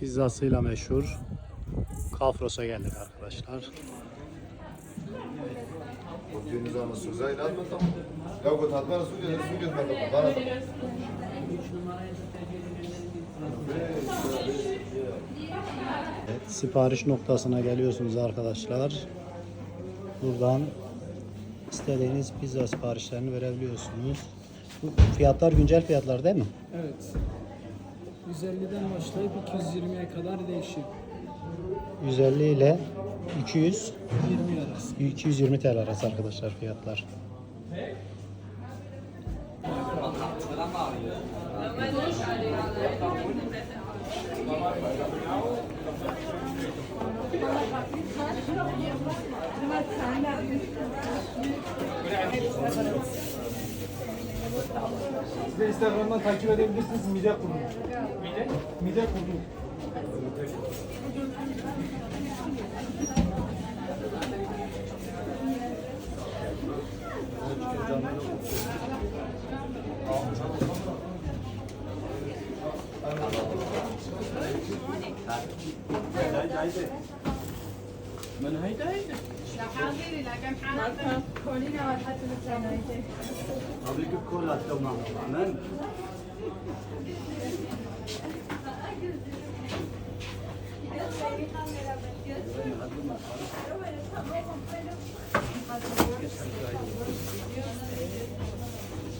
Pizzasıyla meşhur Kafros'a geldik arkadaşlar. Anası Zeyna mı tamam? Ya bu tatlı su gelir su bana da. Evet, sipariş noktasına geliyorsunuz arkadaşlar. Buradan istediğiniz pizza siparişlerini verebiliyorsunuz. Bu fiyatlar güncel fiyatlar değil mi? Evet. 150'den başlayıp 220'ye kadar değişir. 150 ile 200 20 arası. 220 TL arası arkadaşlar fiyatlar. Siz de Instagram'dan takip edebilirsiniz Mide Kurdu. Mide? Mide Kurdu. أبيك كولا تمام أمان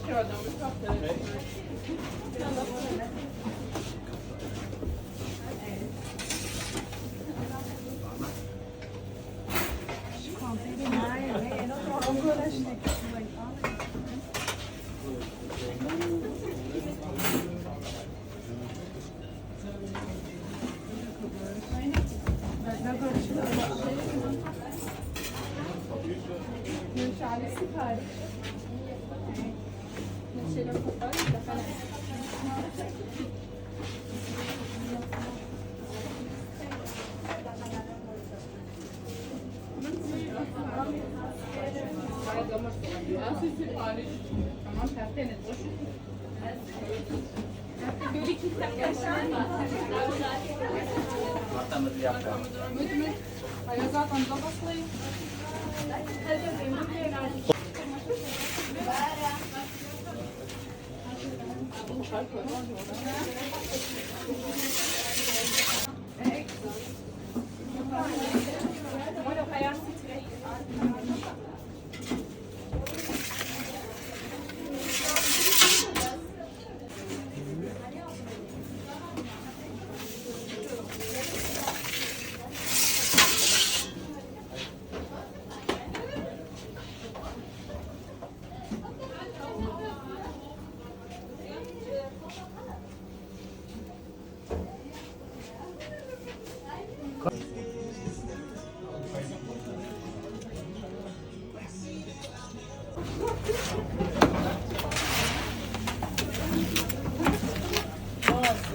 Ja, de vill prata lite. tanesi hariç. Mesela kopar da falan. Thank you.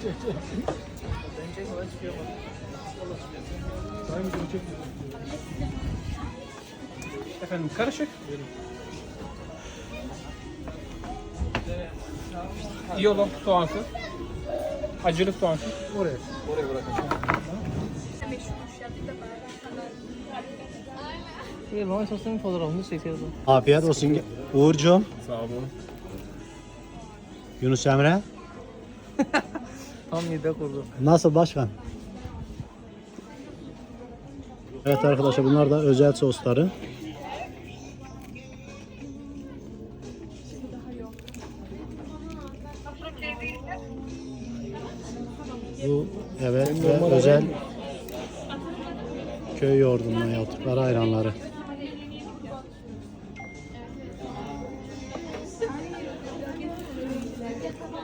Bence kolay çıkıyor bak. Efendim karışık. Yolo soğansı. Acılık soğansı. Oraya. Oraya bırakacağım. Bir Roma sosunun fotoğrafını çekiyordu. Afiyet olsun Uğurcuğum. Sağ olun. Yunus Emre. Tam mide kurdu. Nasıl başkan? Evet arkadaşlar bunlar da özel sosları. Bu evet ve özel köy yoğurdundan yaptıkları ayranları.